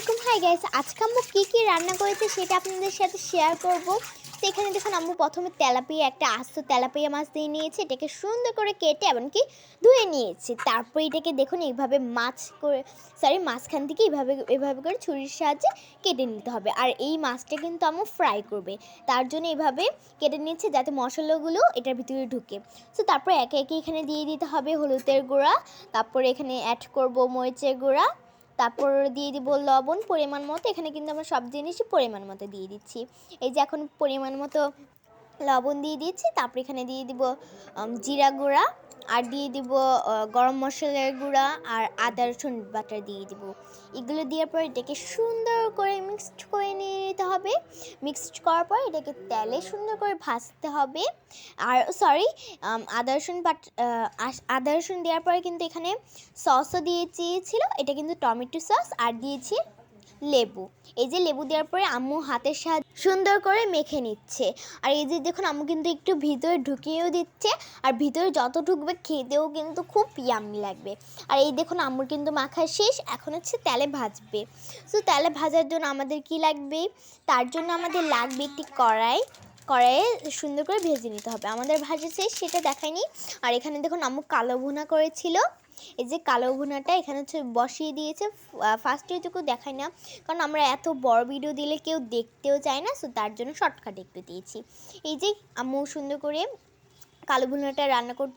আলাইকুম। Hi guys আজকে আম্মু কী কী রান্না করেছে সেটা আপনাদের সাথে শেয়ার করব। তো এখানে দেখুন আম্মু প্রথমে তেলাপিয়া, একটা আস্ত তেলাপিয়া মাছ দিয়ে নিয়েছে, এটাকে সুন্দর করে কেটে এমনকি ধুয়ে নিয়েছে। তারপর এটাকে দেখুন এইভাবে মাছ করে সরি মাঝখান থেকে এইভাবে এভাবে করে ছুরির সাহায্যে কেটে নিতে হবে। আর এই মাছটা কিন্তু আম্মু ফ্রাই করবে। তার জন্য এইভাবে কেটে নিচ্ছে যাতে মশলাগুলো এটার ভিতরে ঢুকে। তো তারপর একে একে এখানে দিয়ে দিতে হবে হলুদের গুঁড়া। তারপর এখানে অ্যাড করব মরিচের গুঁড়া। তারপর দিয়ে দিব লবণ, পরিমাণ মতো। এখানে কিন্তু আমরা সব জিনিসই পরিমাণ মতো দিয়ে দিচ্ছি। এই যে এখন পরিমাণ মতো লবণ দিয়ে দিচ্ছি তারপর এখানে দিয়ে দিব জিরা গুঁড়া, আর দিয়ে দিব গরম মশলার গুঁড়া আর আদা, রসুন বাটার দিয়ে দিব। এগুলো দেওয়ার পর এটাকে সুন্দর করে মিক্সড করে নিয়ে নিতে হবে। মিক্সড করার পর এটাকে তেলে সুন্দর করে ভাজতে হবে। আর সরি আদা, রসুন বাট আদা, রসুন দেওয়ার পরে কিন্তু এখানে সসও দিয়ে চেয়েছিল এটা কিন্তু টমেটো সস আর দিয়েছি লেবু। এই যে লেবু দেওয়ার পরে আম্মু হাতের সাহায্যে সুন্দর করে মেখে নিচ্ছে। আর এই যে দেখুন, আম্মু কিন্তু একটু ভিতরে ঢুকিয়েও দিচ্ছে। আর ভিতরে যত ঢুকবে, খেতেও কিন্তু খুব ইয়ামি লাগবে। আর এই দেখুন, আম্মুর কিন্তু মাখা শেষ। এখন হচ্ছে তেলে ভাজবে। তো তেলে ভাজার জন্য আমাদের কি লাগবে? তার জন্য আমাদের লাগবে একটি কড়াই। কড়াইয়ে সুন্দর করে ভেজে নিতে হবে। আমাদের ভাজা শেষ, সেটা দেখায়নি। আর এখানে দেখুন, আম্মু কালো ভুনা করেছিল। এই যে কালো ভুনাটা এখানে হচ্ছে বসিয়ে দিয়েছে। ফার্স্টে এটুকু দেখায় না কারণ আমরা এত বড় ভিডিও দিলে কেউ দেখতেও চায় না সো তার জন্য শর্টকাট একটু দিয়েছি। এই যে আম্মু সুন্দর করে কালো ভুনাটা রান্না কর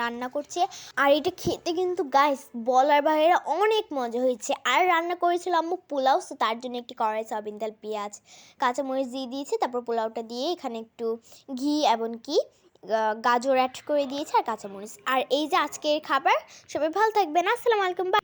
রান্না করছে আর এটা খেতে কিন্তু গাইস বলার বাইরে অনেক মজা হয়েছে। আর রান্না করেছিল আম্মু পোলাও সো তার জন্য একটি কড়াই সয়াবিন তেল পেঁয়াজ কাঁচামরিচ দিয়ে দিয়েছে তারপর পোলাওটা দিয়ে এখানে একটু ঘি এমনকি আহ, গাজর অ্যাড করে দিয়েছে আর কাঁচামরিচ। আর এই যে আজকের খাবার, সবাই ভালো থাকবেন। আসসালামু আলাইকুম